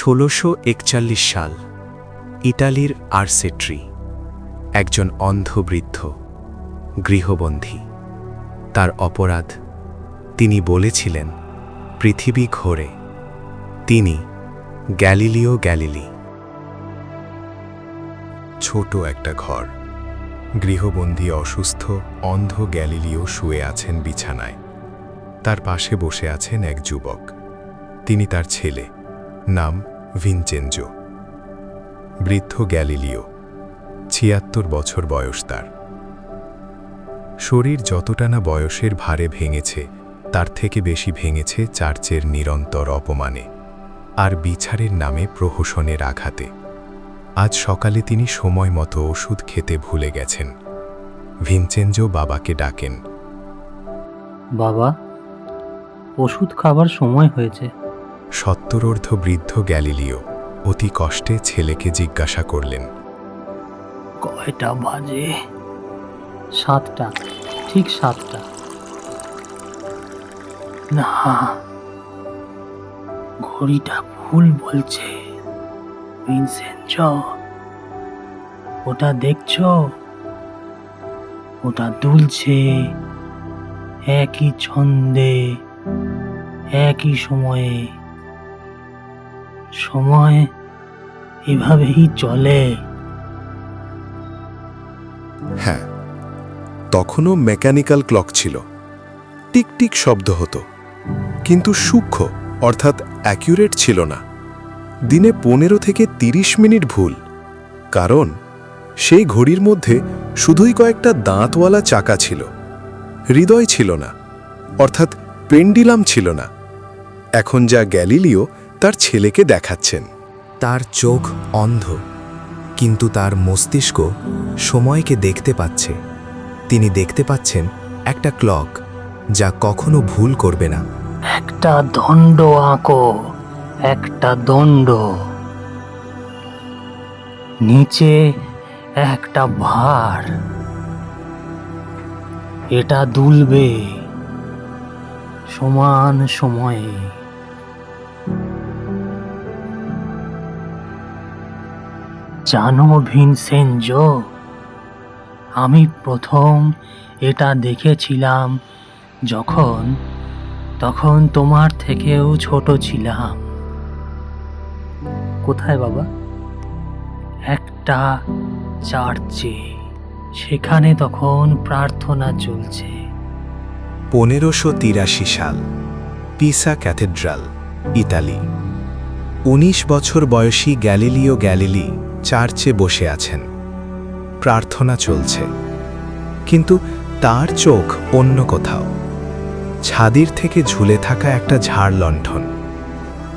ষোলোশো একচল্লিশ সাল ইটালির আর্সেট্রি, একজন অন্ধ বৃদ্ধ গৃহবন্দী। তার অপরাধ, তিনি বলেছিলেন, পৃথিবী ঘোরে। তিনি গ্যালিলিও গ্যালিলি। ছোট একটা ঘর। গৃহবন্দী অসুস্থ, অন্ধ গ্যালিলিও শুয়ে আছেন বিছানায়। তার পাশে বসে আছেন এক যুবক। তিনি তার ছেলে। নাম ভিনচেনজো বৃদ্ধ গ্যালিলিও, ছিয়াত্তর বছর বয়স তার। শরীর যতটা না বয়সের ভারে ভেঙেছে, তার থেকে বেশি ভেঙেছে চার্চের নিরন্তর অপমানে আর বিচারের নামে প্রহসনের আঘাতে। আজ সকালে তিনি সময় মতো ওষুধ খেতে ভুলে গেছেন। ভিনচেনজো বাবাকে ডাকেন, বাবা, ওষুধ খাবার সময় হয়েছে। সত্তরর্ধ বৃদ্ধ গ্যালিলিও অতি কষ্টে ছেলেকে জিজ্ঞাসা করলেন, কয়টা বাজে? সাতটা, ঠিক সাতটা। না, ঘড়িটা ভুল বলছে। ওটা দেখছ? ওটা দুলছে। একই ছন্দে, একই সময়ে। সময় এভাবেই চলে। হ্যাঁ তখনও মেকানিক্যাল ক্লক ছিল। টিক টিক শব্দ হতো, কিন্তু সূক্ষ্ম, অর্থাৎ অ্যাকিউরেট ছিল না। দিনে পনেরো থেকে ৩০ মিনিট ভুল, কারণ সেই ঘড়ির মধ্যে শুধুই কয়েকটা দাঁতওয়ালা চাকা ছিল। হৃদয় ছিল না, অর্থাৎ পেন্ডিলাম ছিল না। এখন যা গ্যালিলিও তার ছেলেকে দেখাচ্ছেন। তার চোখ অন্ধ, কিন্তু তার মস্তিষ্ক সময়কে দেখতে পাচ্ছে। তিনি দেখতে পাচ্ছেন একটা ক্লক যা কখনো ভুল করবে না। একটা দণ্ড আঁকো, একটা দণ্ড। নিচে একটা ভার। এটা দুলবে সমান সময়ে। জানো ভিনসেনজো আমি প্রথম এটা দেখেছিলাম যখন, তখন তোমার থেকেও ছোট ছিলাম। কোথায় বাবা? একটা চার্চে। সেখানে তখন প্রার্থনা চলছে। পনেরোশো তিরাশি সাল, পিসা ক্যাথেড্রাল, ইতালি। উনিশ বছর বয়সী গ্যালিলিও গ্যালিলি চার্চে বসে আছেন। প্রার্থনা চলছে। কিন্তু তার চোখ অন্য কোথাও। ছাদির থেকে ঝুলে থাকা একটা ঝাড় লণ্ঠন।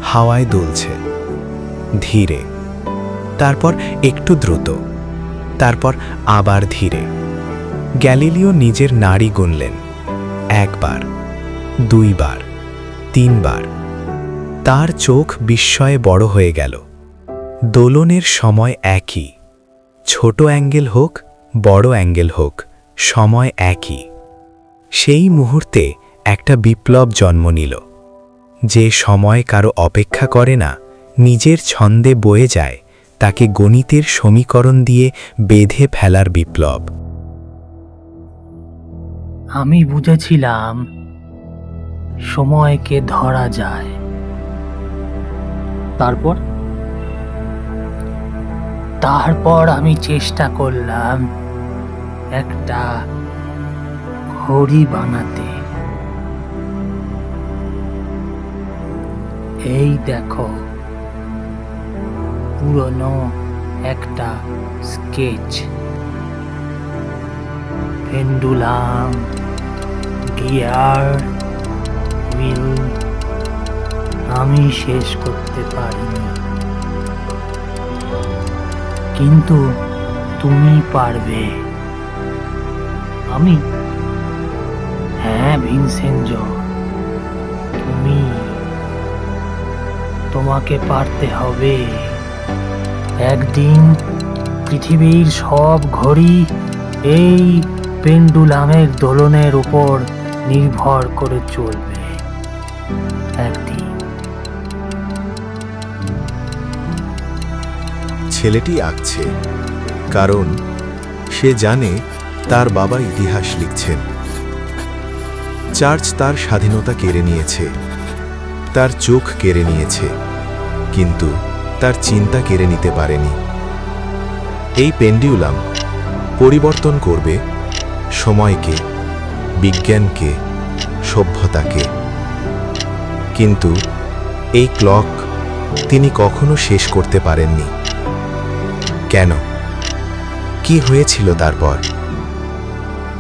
হাওয়ায় দুলছে। ধীরে। তারপর একটু দ্রুত। তারপর আবার ধীরে। গ্যালিলিও নিজের নাড়ি গুনলেন। একবার, দুইবার, তিনবার। তার চোখ বিস্ময়ে বড় হয়ে গেল। দোলনের সময় একই। ছোট অ্যাঙ্গেল হোক, বড় অ্যাঙ্গেল হোক, সময় একই। সেই মুহূর্তে একটা বিপ্লব জন্ম নিল। যে সময় কারও অপেক্ষা করে না, নিজের ছন্দে বয়ে যায়, তাকে গণিতের সমীকরণ দিয়ে বেঁধে ফেলার বিপ্লব। আমি বুঝেছিলাম, সময়কে ধরা যায়। তারপর? তারপর আমি চেষ্টা করলাম একটা ঘড়ি বানাতে। এই দেখো, পুরনো একটা স্কেচ। পেন্ডুলাম, গিয়ার হুইল আমি শেষ করতে পারিনি। কিন্তু তুমি পারবে। আমি? হ্যাঁ ভিনসেনজ। তুমি তোমাকে পারতে হবে। একদিন পৃথিবীর সব ঘড়ি এই পেন্ডুলামের দোলনের উপর নির্ভর করে চলবে। ছেলেটি আঁকছে। কারণ সে জানে তার বাবা ইতিহাস লিখছেন। চার্চ তার স্বাধীনতা কেড়ে নিয়েছে। তার চোখ কেড়ে নিয়েছে। কিন্তু তার চিন্তা কেড়ে নিতে পারেনি। এই পেন্ডিউলাম পরিবর্তন করবে সময়কে, বিজ্ঞানকে, সভ্যতাকে। কিন্তু এই ক্লক তিনি কখনো শেষ করতে পারেননি। কেন? কি হয়েছিল তারপর?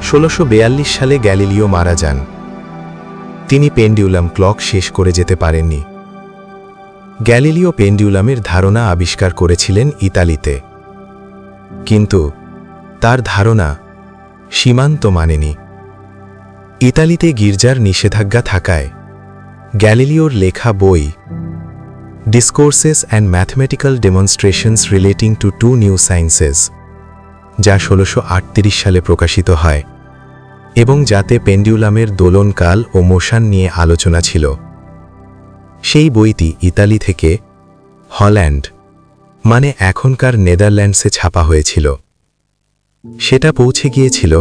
ষোলোশো সালে গ্যালিলিও মারা যান। তিনি পেন্ডিউলাম ক্লক শেষ করে যেতে পারেননি। গ্যালিলিও পেন্ডিউলামের ধারণা আবিষ্কার করেছিলেন ইতালিতে। কিন্তু তার ধারণা সীমান্ত মানেনি। ইতালিতে গির্জার নিষেধাজ্ঞা থাকায় গ্যালিলিওর লেখা বই discourses and mathematical demonstrations relating to two new sciences যা ষোলোশো সালে প্রকাশিত হয়, এবং যাতে পেন্ডিউলামের দোলনকাল ও মোশান নিয়ে আলোচনা ছিল। সেই বইটি ইতালি থেকে হল্যান্ড মানে এখনকার নেদারল্যান্ডসে ছাপা হয়েছিল। সেটা পৌঁছে গিয়েছিল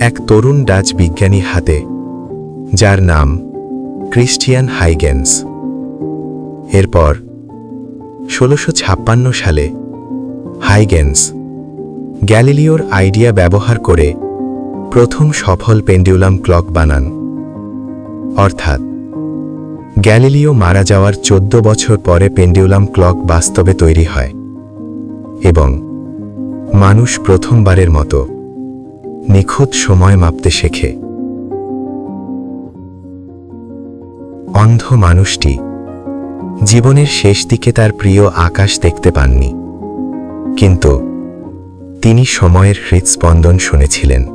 এক তরুণ ডাচ বিজ্ঞানী হাতে, যার নাম ক্রিস্টিয়ান হাইগেন্স। এরপর ষোলোশো ছাপ্পান্ন সালে হাইগেন্স গ্যালিলিওর আইডিয়া ব্যবহার করে প্রথম সফল পেন্ডুলাম ক্লক বানান। অর্থাৎ গ্যালিলিও মারা যাওয়ার চোদ্দ বছর পরে পেন্ডুলাম ক্লক বাস্তবে তৈরি হয় এবং মানুষ প্রথমবারের মতো নিখুঁত সময় মাপতে শেখে। অন্ধ মানুষটি জীবনের শেষ দিকে তার প্রিয় আকাশ দেখতে পাননি। কিন্তু তিনি সময়ের হৃদস্পন্দন শুনেছিলেন।